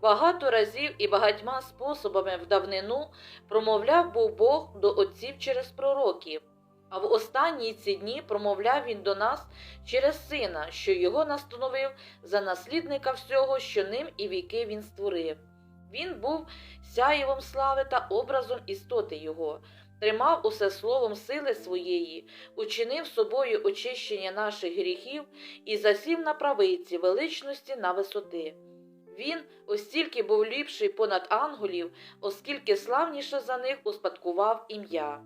Багато разів і багатьма способами в давнину промовляв був Бог до отців через пророків, а в останні ці дні промовляв він до нас через сина, що його настановив за наслідника всього, що ним і віки він створив. Він був сяєвом слави та образом істоти його, тримав усе словом сили своєї, учинив собою очищення наших гріхів і засів на правиці величності на висоти. Він остільки був ліпший понад ангелів, оскільки славніше за них успадкував ім'я.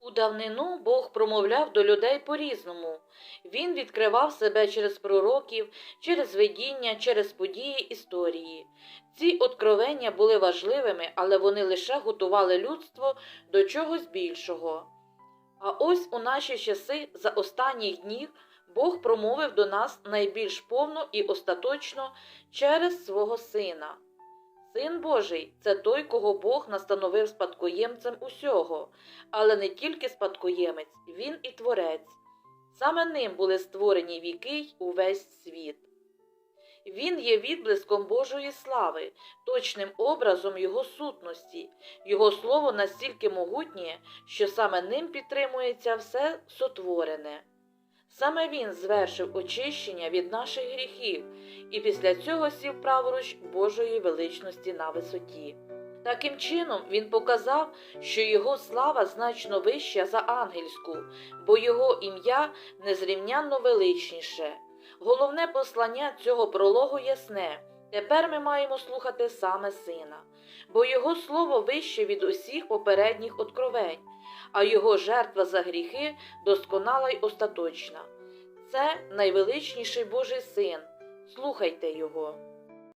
У давнину Бог промовляв до людей по-різному. Він відкривав себе через пророків, через видіння, через події історії. Ці откровення були важливими, але вони лише готували людство до чогось більшого. А ось у наші часи за останніх днів Бог промовив до нас найбільш повно і остаточно через свого Сина. Син Божий це той, кого Бог настановив спадкоємцем усього, але не тільки спадкоємець, він і творець. Саме ним були створені віки й увесь світ. Він є відблиском Божої слави, точним образом Його сутності, Його слово настільки могутнє, що саме ним підтримується все сотворене. Саме Він звершив очищення від наших гріхів і після цього сів праворуч Божої величності на висоті. Таким чином, він показав, що його слава значно вища за ангельську, бо його ім'я незрівнянно величніше. Головне послання цього прологу ясне. Тепер ми маємо слухати саме сина, бо його слово вище від усіх попередніх откровень, а його жертва за гріхи досконала й остаточна. Це найвеличніший Божий син. Слухайте його.